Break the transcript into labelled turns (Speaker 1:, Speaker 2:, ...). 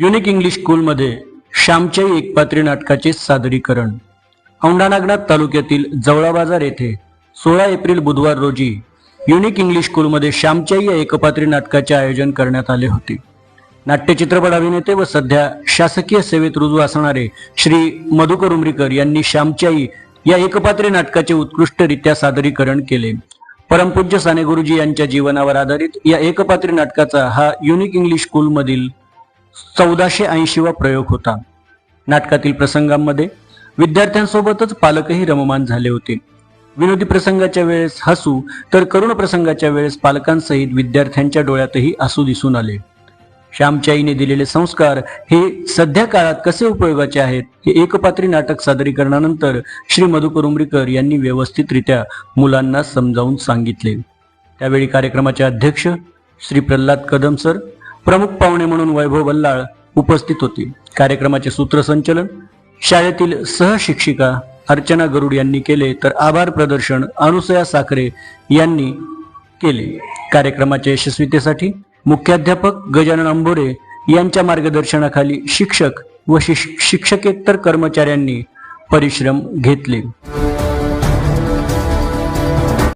Speaker 1: Unique English स्कूलमध्ये श्यामच्याई एकपात्री नाटकाचे सादरीकरण. औंढा नागनाथ तालुक्यातील जवळा बाजार येथे सोळा एप्रिल बुधवार रोजी युनिक इंग्लिश स्कूलमध्ये श्यामच्याई या एकपात्री नाटकाचे आयोजन करण्यात आले होते. नाट्य चित्रपट अभिनेते व सध्या शासकीय सेवेत रुजू असणारे श्री मधुकर उमरीकर यांनी श्यामच्याई या एकपात्री नाटकाचे उत्कृष्टरित्या सादरीकरण केले. परमपूज्य साने गुरुजी यांच्या जीवनावर आधारित या एकपात्री नाटकाचा हा युनिक इंग्लिश स्कूलमधील चौदाशे ऐंशीवा प्रयोग होता. नाटकातील प्रसंगांमध्ये विद्यार्थ्यांसोबतच पालकही रममान झाले होते. विनोदी प्रसंगाच्या वेळेस हसू तर करुण प्रसंगाच्या वेळेस पालकांसहित विद्यार्थ्यांच्या डोळ्यातही आसू दिसून आले. श्यामच्याईने दिलेले संस्कार हे सध्या काळात कसे उपयोगाचे आहेत हे एकपात्री नाटक सादरीकरणानंतर श्री मधुकर उमरीकर यांनी व्यवस्थितरित्या मुलांना समजावून सांगितले. त्यावेळी कार्यक्रमाचे अध्यक्ष श्री प्रल्हाद कदम सर प्रमुख पाहुणे म्हणून वैभव बल्लाळ उपस्थित होते. कार्यक्रमाचे सूत्रसंचलन शाळेतील सहशिक्षिका अर्चना गरुड यांनी केले तर आभार प्रदर्शन अनुसया साखरे यांनी केले. कार्यक्रमाच्या यशस्वीतेसाठी मुख्याध्यापक गजानन अंबोरे यांच्या मार्गदर्शनाखाली शिक्षक व शिक्षकेतर कर्मचाऱ्यांनी परिश्रम घेतले.